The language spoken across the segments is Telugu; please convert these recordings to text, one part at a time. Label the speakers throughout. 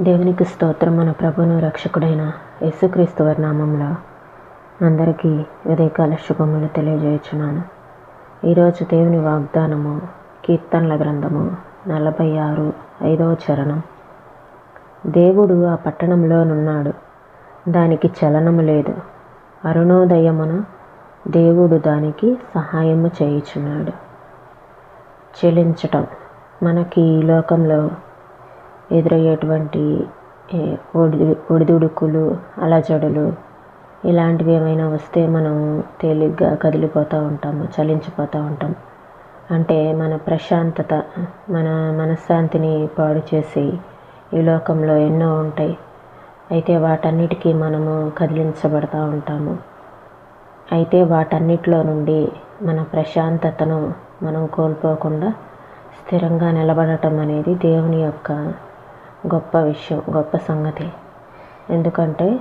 Speaker 1: దేవునికి స్తోత్రం మన ప్రభును రక్షకుడైన యేసుక్రీస్తు నామంలో అందరికీ ఉదయకాల శుభములు తెలియజేయుచున్నాను. ఈరోజు దేవుని వాగ్దానము కీర్తనల గ్రంథము నలభై ఆరు ఐదవ చరణం. దేవుడు ఆ పట్టణంలోనున్నాడు. దానికి చలనము లేదు. అరుణోదయమున దేవుడు దానికి సహాయము చేయుచున్నాడు. చెలించటం. మనకి ఈ లోకంలో ఎదురయ్యేటువంటి ఒడిదు ఒడి ఒడిదుడుకులు అలజడులు ఇలాంటివి ఏమైనా వస్తే మనం తేలిగ్గా కదిలిపోతూ ఉంటాము చలించిపోతూ ఉంటాం. అంటే మన ప్రశాంతత మన మనశ్శాంతిని పాడు చేసి ఈ లోకంలో ఎన్నో ఉంటాయి. అయితే వాటన్నిటికీ మనము కదిలించబడతా ఉంటాము. అయితే వాటన్నిటిలో నుండి మన ప్రశాంతతను మనం కోల్పోకుండా స్థిరంగా నిలబడటం అనేది దేవుని యొక్క గొప్ప విషయం గొప్ప సంగతి. ఎందుకంటే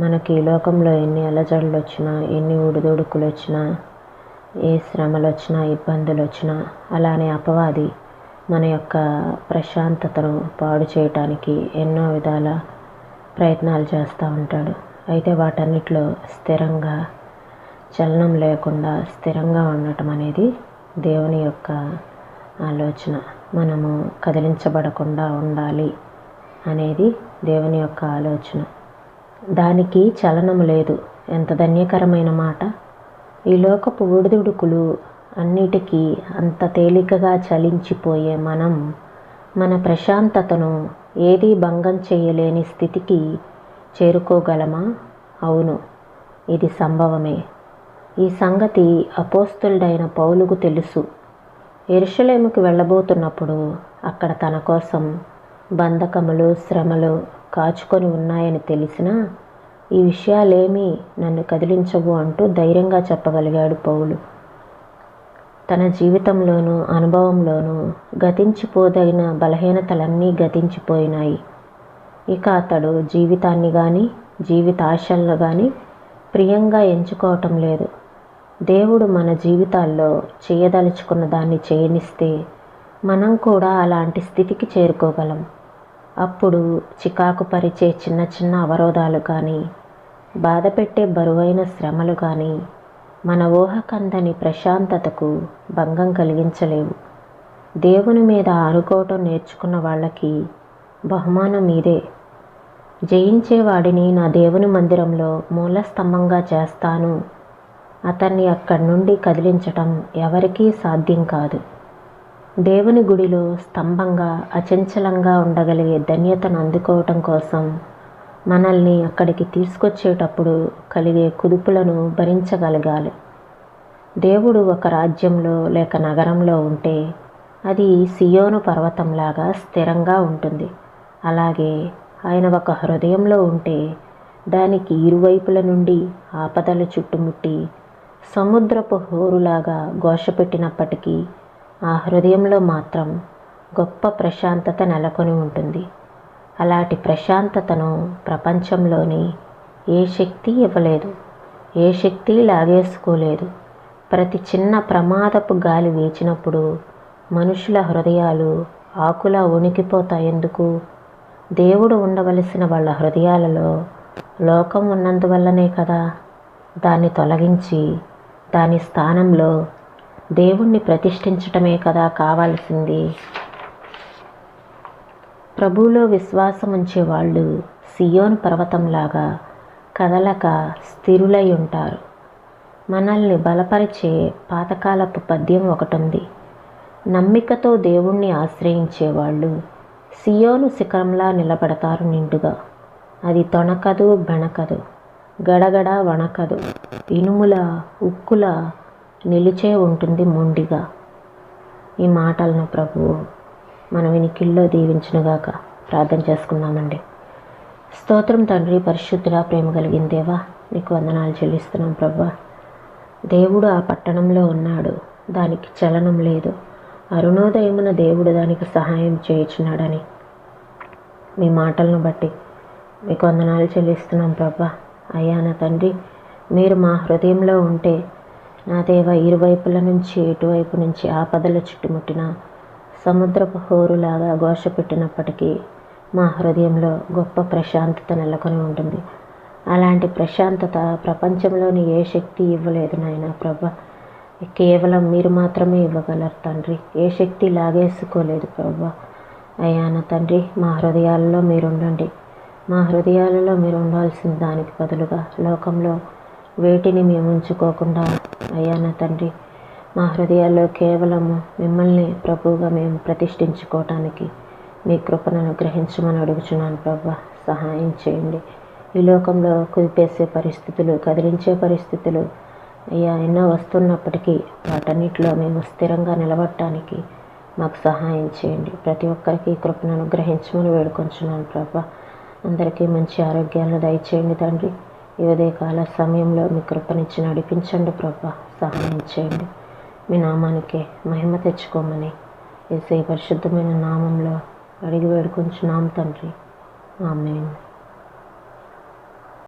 Speaker 1: మనకి ఈ లోకంలో ఎన్ని అలజడులు వచ్చినా ఎన్ని ఉడిదొడుకులు వచ్చినా ఏ శ్రమలు వచ్చినా ఇబ్బందులు వచ్చినా అలానే అపవాది మన యొక్క ప్రశాంతతను పాడు చేయటానికి ఎన్నో విధాల ప్రయత్నాలు చేస్తూ ఉంటాడు. అయితే వాటన్నిటిలో స్థిరంగా చలనం లేకుండా స్థిరంగా ఉండటం అనేది దేవుని యొక్క ఆలోచన. మనము కదిలించబడకుండా ఉండాలి అనేది దేవుని యొక్క ఆలోచన. దానికి చలనము లేదు. ఎంత ధన్యకరమైన మాట. ఈ లోకపు ఒడిదుడుకులు అన్నిటికీ అంత తేలికగా చలించిపోయే మనం మన ప్రశాంతతను ఏదీ భంగం చేయలేని స్థితికి చేరుకోగలమా? అవును ఇది సంభవమే. ఈ సంగతి అపోస్తుడైన పౌలుకు తెలుసు. ఎరుషలేముకి వెళ్ళబోతున్నప్పుడు అక్కడ తన కోసం బంధకములు శ్రమలు కాచుకొని ఉన్నాయని తెలిసినా ఈ విషయాలేమీ నన్ను కదిలించవు అంటూ ధైర్యంగా చెప్పగలిగాడు పౌలు. తన జీవితంలోనూ అనుభవంలోనూ గతించిపోదగిన బలహీనతలన్నీ గతించిపోయినాయి. ఇక అతడు జీవితాన్ని కానీ జీవిత ఆశలను కానీ ప్రియంగా ఎంచుకోవటం లేదు. దేవుడు మన జీవితాల్లో చేయదలుచుకున్న దాన్ని చేయనిస్తే మనం కూడా అలాంటి స్థితికి చేరుకోగలం. అప్పుడు చికాకు పరిచే చిన్న చిన్న అవరోధాలు కానీ బాధ పెట్టే బరువైన శ్రమలు కానీ మన ఊహకందని ప్రశాంతతకు భంగం కలిగించలేవు. దేవుని మీద ఆనుకోవటం నేర్చుకున్న వాళ్ళకి బహుమానం ఇదే. జయించేవాడిని నా దేవుని మందిరంలో మూలస్తంభంగా చేస్తాను అతన్ని అక్కడి నుండి కదిలించటం ఎవరికీ సాధ్యం కాదు. దేవుని గుడిలో స్తంభంగా అచంచలంగా ఉండగలిగే ధన్యతను అందుకోవటం కోసం మనల్ని అక్కడికి తీసుకొచ్చేటప్పుడు కలిగే కుదుపులను భరించగలగాలి. దేవుడు ఒక రాజ్యంలో లేక నగరంలో ఉంటే అది సియోను పర్వతంలాగా స్థిరంగా ఉంటుంది. అలాగే ఆయన ఒక హృదయంలో ఉంటే దానికి ఇరువైపుల నుండి ఆపదలు చుట్టుముట్టి సముద్రపు హోరులాగా ఘోషపెట్టినప్పటికీ ఆ హృదయంలో మాత్రం గొప్ప ప్రశాంతత నెలకొని ఉంటుంది. అలాంటి ప్రశాంతతను ప్రపంచంలోని ఏ శక్తి ఇవ్వలేదు. ఏ శక్తి లాగేసుకోలేదు. ప్రతి చిన్న ప్రమాదపు గాలి వీచినప్పుడు మనుషుల హృదయాలు ఆకులా వణికిపోతాయెందుకు దేవుడు ఉండవలసిన వాళ్ళ హృదయాలలో లోకం ఉన్నందువల్లనే కదా దాన్ని తొలగించి దాని స్థానంలో దేవుణ్ణి ప్రతిష్ఠించటమే కదా కావాల్సింది. ప్రభువులో విశ్వాసం ఉంచే వాళ్ళు సియోను పర్వతంలాగా కదలక స్థిరులై ఉంటారు. మనల్ని బలపరిచే పాతకాలపు పద్యం ఒకటి ఉంది నమ్మికతో దేవుణ్ణి ఆశ్రయించే వాళ్ళు సియోను శిఖరంలా నిలబడతారు నిండుగా. అది తొణకదు బెణకదు. గడగడ వణకదు. ఇనుముల ఉక్కుల నిలిచే ఉంటుంది మొండిగా. ఈ మాటలను ప్రభువు మన వినికిల్లో దీవించునుగాక ప్రార్థన చేసుకుందామండి. స్తోత్రం తండ్రి పరిశుద్ధుడా ప్రేమ కలిగిన దేవా నీకు వందనాలు చెల్లిస్తున్నాం ప్రభా. దేవుడు ఆ పట్టణంలో ఉన్నాడు. దానికి చలనం లేదు. అరుణోదయమున దేవుడు దానికి సహాయం చేయించినాడని మీ మాటలను బట్టి మీకు వందనాలు చెల్లిస్తున్నాం ప్రభా. అయ్యా నా తండ్రి? మీరు మా హృదయంలో ఉంటే నా దేవ ఇరువైపుల నుంచి ఇటువైపు నుంచి ఆపదల చుట్టుముట్టిన సముద్రపు హోరులాగా ఘోష పెట్టినప్పటికీ మా హృదయంలో గొప్ప ప్రశాంతత నెలకొని ఉంటుంది. అలాంటి ప్రశాంతత ప్రపంచంలోని ఏ శక్తి ఇవ్వలేదు నాయన ప్రభా. కేవలం మీరు మాత్రమే ఇవ్వగలరు తండ్రి. ఏ శక్తి లాగేసుకోలేదు ప్రభా. అయ్యా నా తండ్రి మా హృదయాలలో మీరు ఉండండి మా హృదయాలలో మీరు ఉండాల్సిన దానికి బదులుగా లోకంలో వేటిని మేము ఉంచుకోకుండా అయ్యా నా తండ్రి మా హృదయాల్లో కేవలము మిమ్మల్ని ప్రభువుగా మేము ప్రతిష్ఠించుకోవటానికి మీ కృపను అనుగ్రహించమని అడుగుచున్నాను ప్రభా. సహాయం చేయండి. ఈ లోకంలో కుదిపేసే పరిస్థితులు కదిలించే పరిస్థితులు అయ్యా ఎన్నో వస్తున్నప్పటికీ వాటన్నిటిలో మేము స్థిరంగా నిలబడటానికి మాకు సహాయం చేయండి. ప్రతి ఒక్కరికి కృపను అనుగ్రహించమని వేడుకొంచున్నాను ప్రభా. అందరికీ మంచి ఆరోగ్యాలను దయచేయండి తండ్రి. ఈ ఉదయకాల సమయంలో మీ కృపనిచ్చి నడిపించండి ప్రభా. సహాయం చేయండి. మీ నామానికే మహిమ తెచ్చుకోమని ఏసే పరిశుద్ధమైన నామంలో అడిగి వేడుకొంచున్నాం తండ్రి. ఆమె